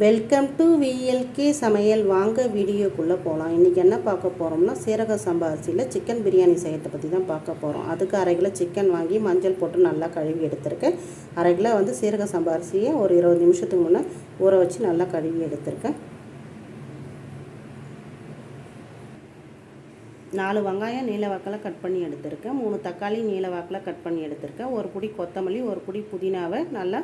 Welcome to VLK சமையல். வாங்க வீடியோக்குள்ளே போகலாம் இன்றைக்கி என்ன பார்க்க போகிறோம்னா சீரக சம்பா அரிசியில் சிக்கன் பிரியாணி செய்யறதை பற்றி தான் பார்க்க போகிறோம் அதுக்கு அரை கிலோ சிக்கன் வாங்கி மஞ்சள் போட்டு நல்லா கழுவி எடுத்திருக்கேன். அரை கிலோ வந்து சீரக சம்பா அரிசியை ஒரு இருபது நிமிஷத்துக்கு முன்னே ஊற வச்சு நல்லா கழுவி எடுத்திருக்கேன். நாலு வெங்காயம் நீல வாக்கில் கட் பண்ணி எடுத்திருக்கேன். மூணு தக்காளி நீல வாக்கில் கட் பண்ணி எடுத்திருக்கேன். ஒரு புடி கொத்தமல்லி ஒரு புடி புதினாவை நல்லா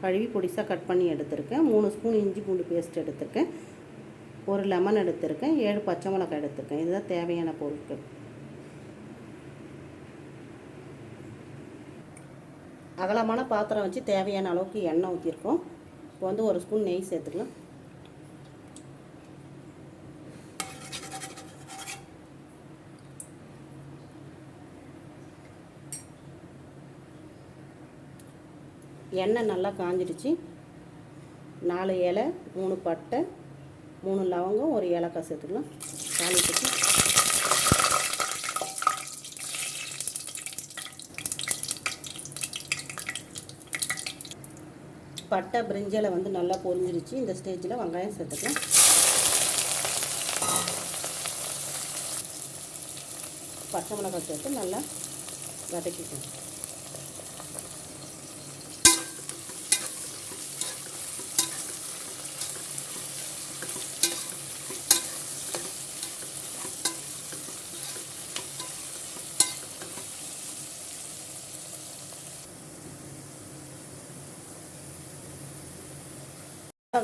கழுவி பொடிசாக கட் பண்ணி எடுத்திருக்கேன். மூணு ஸ்பூன் இஞ்சி பூண்டு பேஸ்ட் எடுத்திருக்கேன். ஒரு லெமன் எடுத்திருக்கேன். ஏழு பச்சை மிளகாய் எடுத்திருக்கேன். இதுதான் தேவையான பொருட்கள். அகலமான பாத்திரம் வச்சு தேவையான அளவுக்கு எண்ணெய் ஊற்றிருக்கோம் இப்போ வந்து ஒரு ஸ்பூன் நெய் சேர்த்துக்கலாம். எண்ணெய் நல்லா காஞ்சிடுச்சு. நாலு இலை மூணு பட்டை மூணு லவங்கம் ஒரு ஏலக்காய் சேர்த்துக்கலாம். தாளிட்டுக்கு பட்டை பிரிஞ்சலை வந்து நல்லா பொரிஞ்சிருச்சு. இந்த ஸ்டேஜில் வெங்காயம் சேர்த்துக்கலாம். பச்சை மிளகாய் சேர்த்து நல்லா வதக்கிக்கணும்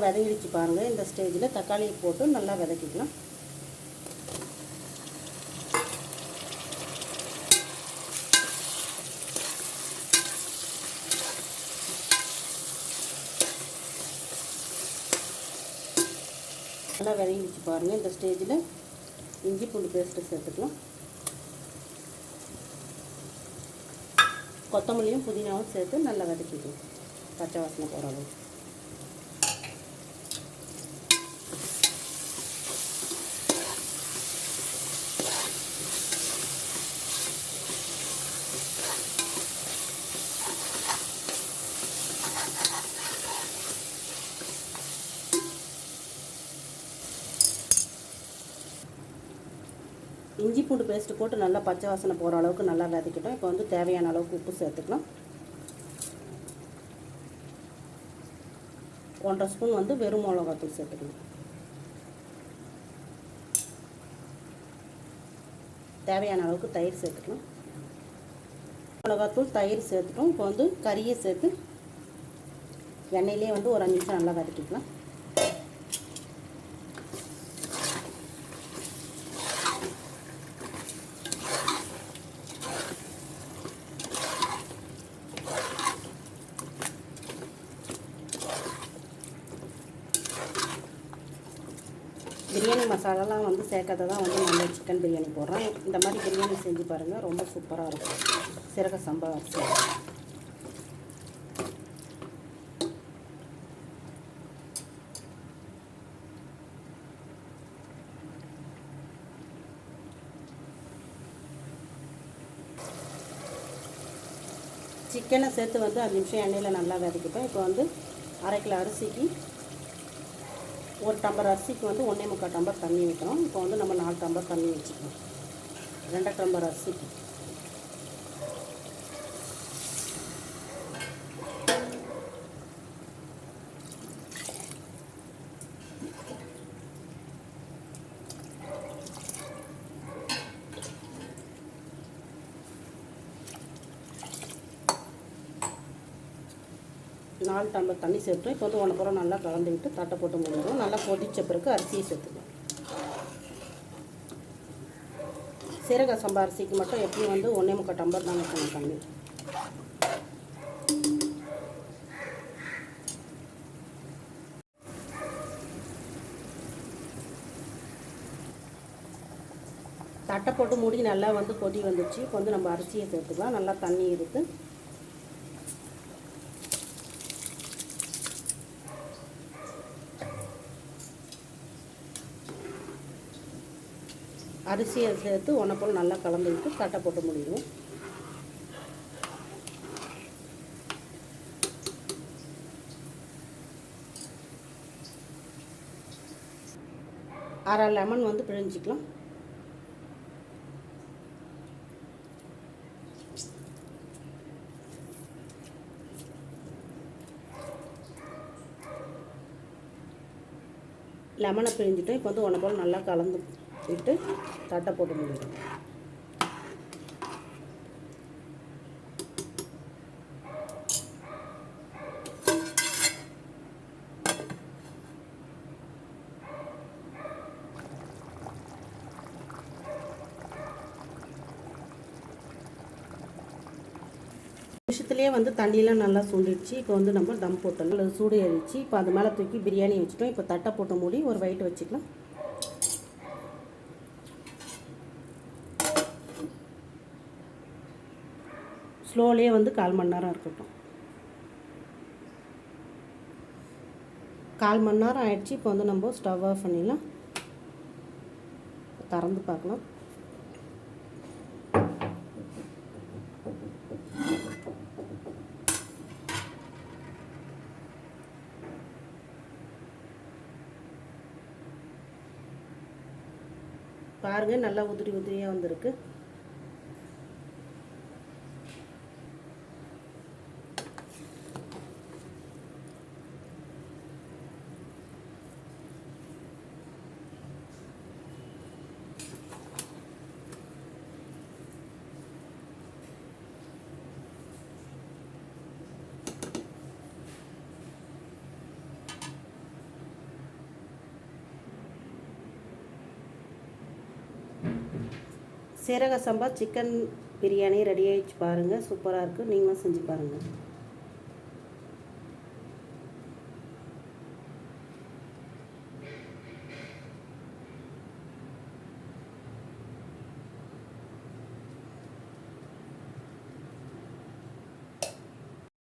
வதங்கிடுச்சு பாருங்கள் இந்த ஸ்டேஜில் தக்காளியை போட்டு நல்லா வதக்கிக்கலாம் நல்லா வதங்கிடுச்சு பாருங்கள் இந்த ஸ்டேஜில் இஞ்சி பூண்டு பேஸ்ட்டு சேர்த்துக்கலாம். கொத்தமல்லியும் புதினாவும் சேர்த்து நல்லா வதக்கிக்கலாம் பச்சை வாசனை போகிற அளவுக்கு. இஞ்சி பூண்டு பேஸ்ட்டு போட்டு நல்லா பச்சை வாசனை போகிற அளவுக்கு நல்லா வதக்கிட்டோம். இப்போ வந்து தேவையான அளவுக்கு உப்பு சேர்த்துக்கலாம். ஒன்றரை ஸ்பூன் வந்து வெறும் மிளகாத்தூள் சேர்த்துக்கணும் தேவையான அளவுக்கு தயிர் சேர்த்துக்கலாம். மிளகாத்தூள் தயிர் சேர்த்துட்டோம். இப்போ வந்து கறியை சேர்த்து எண்ணெயிலே வந்து ஒரு அஞ்சு நிமிஷம் நல்லா வதக்கிக்கலாம். பிரியாணி மசாலாலாம் வந்து சேர்க்கறத தான் வந்து நம்ம சிக்கன் பிரியாணி போடுறோம். இந்த மாதிரி பிரியாணி செஞ்சு பாருங்கள் ரொம்ப சூப்பராக இருக்கும். சிறக சம்பா அரிசி. சிக்கனை சேர்த்து வந்து அஞ்சு நிமிஷம் எண்ணெயில் நல்லா வதக்கிப்பேன் இப்போ வந்து அரை கிலோ அரிசிக்கு ஒரு டம்பர் அரிசிக்கு வந்து ஒன்றே முக்கால் டம்பர் தண்ணி வைக்கிறோம் இப்போ வந்து நம்ம நாலு டம்பர் தண்ணி வச்சுக்கணும். ரெண்டரை டம்பர் அரிசிக்கு நாலு டம்ளர் தண்ணி சேர்த்து இப்போ வந்து ஒன்று புறம் நல்லா கலந்து விட்டு தட்டை போட்டு முடியும் நல்லா கொதிச்ச பிறகு அரிசியை சேர்த்துக்கலாம். சீரக சம்பா அரிசிக்கு மட்டும் எப்பயும் வந்து ஒன்றே முக்கால் டம்பர் தான் வைக்கணும் தண்ணி தட்டை போட்டு மூடி நல்லா வந்து கொதி வந்துச்சு. இப்போ வந்து நம்ம அரிசியை சேர்த்துக்கலாம். நல்லா தண்ணி இருக்குது அரிசியை சேர்த்து ஒன்றை நல்லா கலந்து விட்டு தட்டை போட்டு முடியும் அரை லெமன் வந்து பிழிஞ்சிக்கலாம். லெமனை பிழிஞ்சிட்டோம். இப்போ வந்து ஒன்று போல் நல்லா கலந்து விட்டு தட்டை போட்டு முடியும் நிமிஷத்துலேயே வந்து தண்ணியெலாம் நல்லா சுண்டிடுச்சு. இப்போ வந்து நம்ம தம் போட்டோம் சூடு ஏறிச்சு இப்போ அது மேலே தூக்கி பிரியாணி வச்சுட்டோம். இப்போ தட்டை போட்டு மூடி ஒரு வயிட்டு வச்சுக்கலாம். ஸ்லோலேயே வந்து கால் மணி நேரம் இருக்கட்டும். கால் மணி நேரம் ஆயிடுச்சு இப்போ வந்து நம்ம ஸ்டவ் ஆஃப் பண்ணிடலாம். திறந்து பார்க்கலாம். பாருங்கள் நல்லா உதிரி உதிரியாக வந்திருக்கு. சீரக சம்பா சிக்கன் பிரியாணி ரெடி ஆகிடுச்சு பாருங்கள் சூப்பராக இருக்குது நீங்களும் செஞ்சு பாருங்கள்